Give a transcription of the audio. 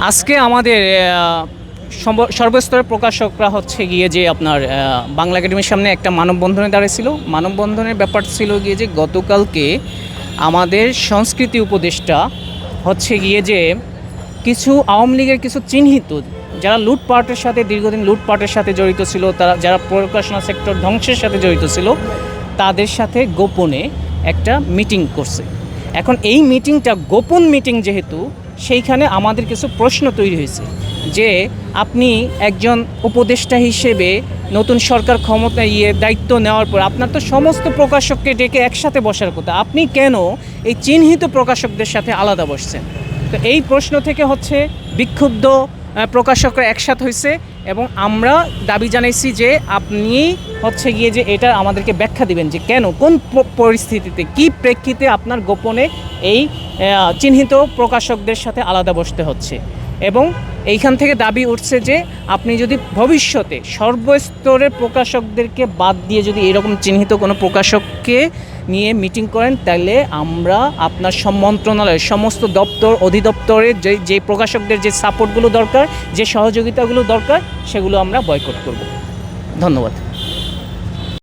আজকে আমাদের সর্বস্তরের প্রকাশকরা হচ্ছে গিয়ে যে আপনার বাংলা একাডেমির সামনে একটা মানববন্ধনে দাঁড়িয়েছিল। মানববন্ধনের ব্যাপার ছিল গিয়ে যে গতকালকে আমাদের সংস্কৃতি উপদেষ্টা হচ্ছে গিয়ে যে কিছু আওয়ামী লীগের কিছু চিহ্নিত, যারা লুটপাটের সাথে দীর্ঘদিন লুটপাটের সাথে জড়িত ছিল, তারা, যারা প্রকাশনা সেক্টর ধ্বংসের সাথে জড়িত ছিল, তাদের সাথে গোপনে একটা মিটিং করছে। এখন এই মিটিংটা গোপন মিটিং যেহেতু সেইখানে আমাদের কিছু প্রশ্ন তৈরি হয়েছে যে আপনি একজন উপদেষ্টা হিসেবে নতুন সরকার ক্ষমতা ইয়ে দায়িত্ব নেওয়ার পর আপনার তো সমস্ত প্রকাশককে ডেকে একসাথে বসার কথা। আপনি কেন এই চিহ্নিত প্রকাশকদের সাথে আলাদা বসছেন? তো এই প্রশ্ন থেকে হচ্ছে বিক্ষুব্ধ প্রকাশকরা একসাথ হয়েছে এবং আমরা দাবি জানাইছি যে আপনি হচ্ছে গিয়ে যে এটা আমাদেরকে ব্যাখ্যা দিবেন যে কেন, কোন পরিস্থিতিতে, কি প্রেক্ষিতে আপনার গোপনে এই চিহ্নিত প্রকাশকদের সাথে আলাদা বসতে হচ্ছে। এবং এইখান থেকে দাবি উঠছে যে আপনি যদি ভবিষ্যতে সর্বস্তরের প্রকাশকদেরকে বাদ দিয়ে যদি এরকম চিহ্নিত কোনো প্রকাশককে নিয়ে মিটিং করেন, তাহলে আমরা আপনার মন্ত্রণালয়ের সমস্ত দপ্তর, অধিদপ্তরের যে যে প্রকাশকদের যে সাপোর্টগুলো দরকার, যে সহযোগিতাগুলো দরকার, সেগুলো আমরা বয়কট করব। ধন্যবাদ।